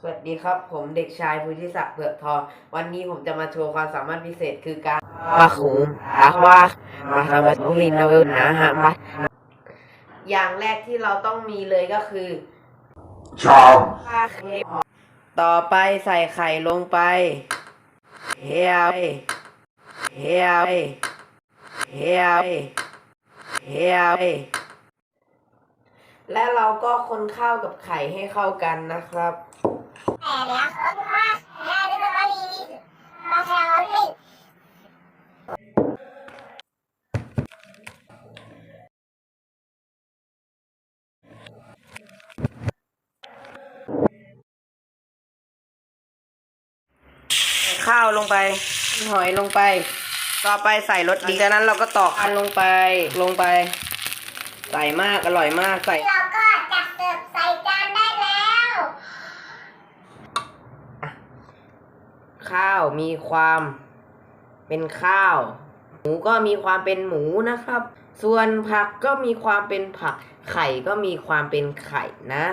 สวัสดีครับ ผมเด็กชายภูชิศักดิ์เผือกทอง วันนี้ผมจะมาโชว์ความสามารถพิเศษคือการว่าขุมอาว่ามาทำมาทุลินนาเวลนะฮะมาอย่างแรกที่เราต้องมีเลยก็คือชามผ้าเค้กต่อไปใส่ไข่ลงไปเฮียเฮียเฮียเฮียและเราก็คนข้าวกับไข่ให้เข้ากันนะครับแต่แล้วเขาบอกว่าแม่ที่เป็นว่าดีมาแซวพี่ข้าวลงไป หอยลงไป ต่อไปใส่รสดีจากนั้นเราก็ตอกอันลงไป ลงไป ใส่มาก อร่อยมาก ใส่เราก็จัดเสิร์ฟใส่จานได้แล้ว ข้าวมีความเป็นข้าว หมูก็มีความเป็นหมูนะครับ ส่วนผักก็มีความเป็นผัก ไข่ก็มีความเป็นไข่นะ